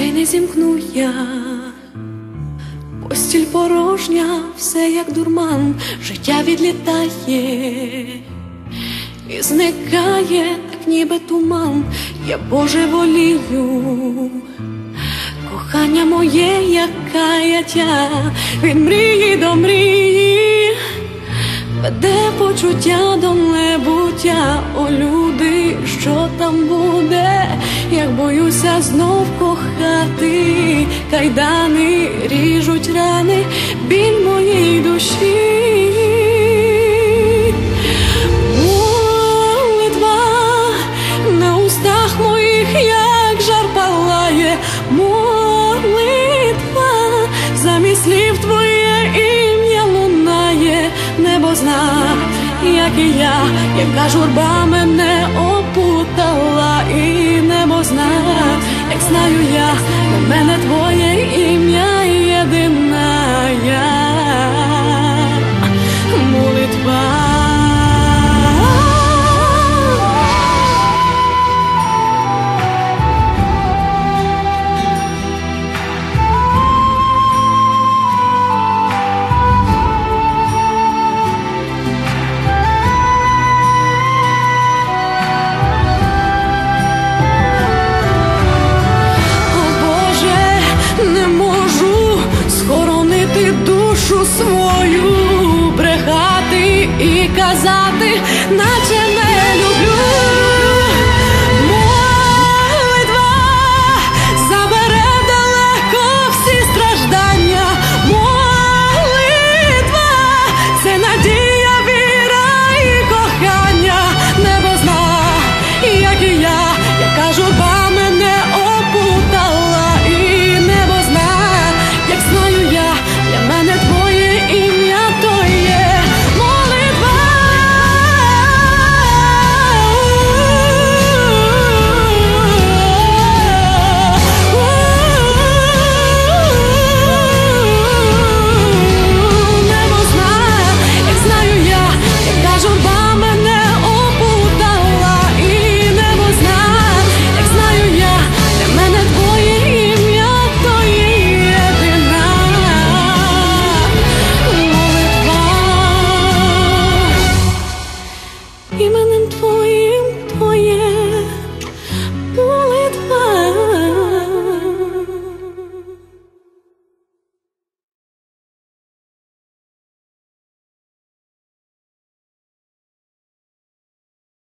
не зімкну я, постіль порожня, все як дурман, життя відлітає і зникає, так ніби туман, я Боже волію. Кохання моє, як каяття, від мрії до мрії, веде почуття до небуття, о люди, що там буде, боюся знов кохати, кайдани ріжуть рани, біль моїй душі. Молитва на устах моїх, як жар палає, молитва, замість слів твоє ім'я лунає, небо як і я, яка журба мене опутала, і небо зна, знаю я, на мене твоє схоронити душу свою, брехати і казати, наче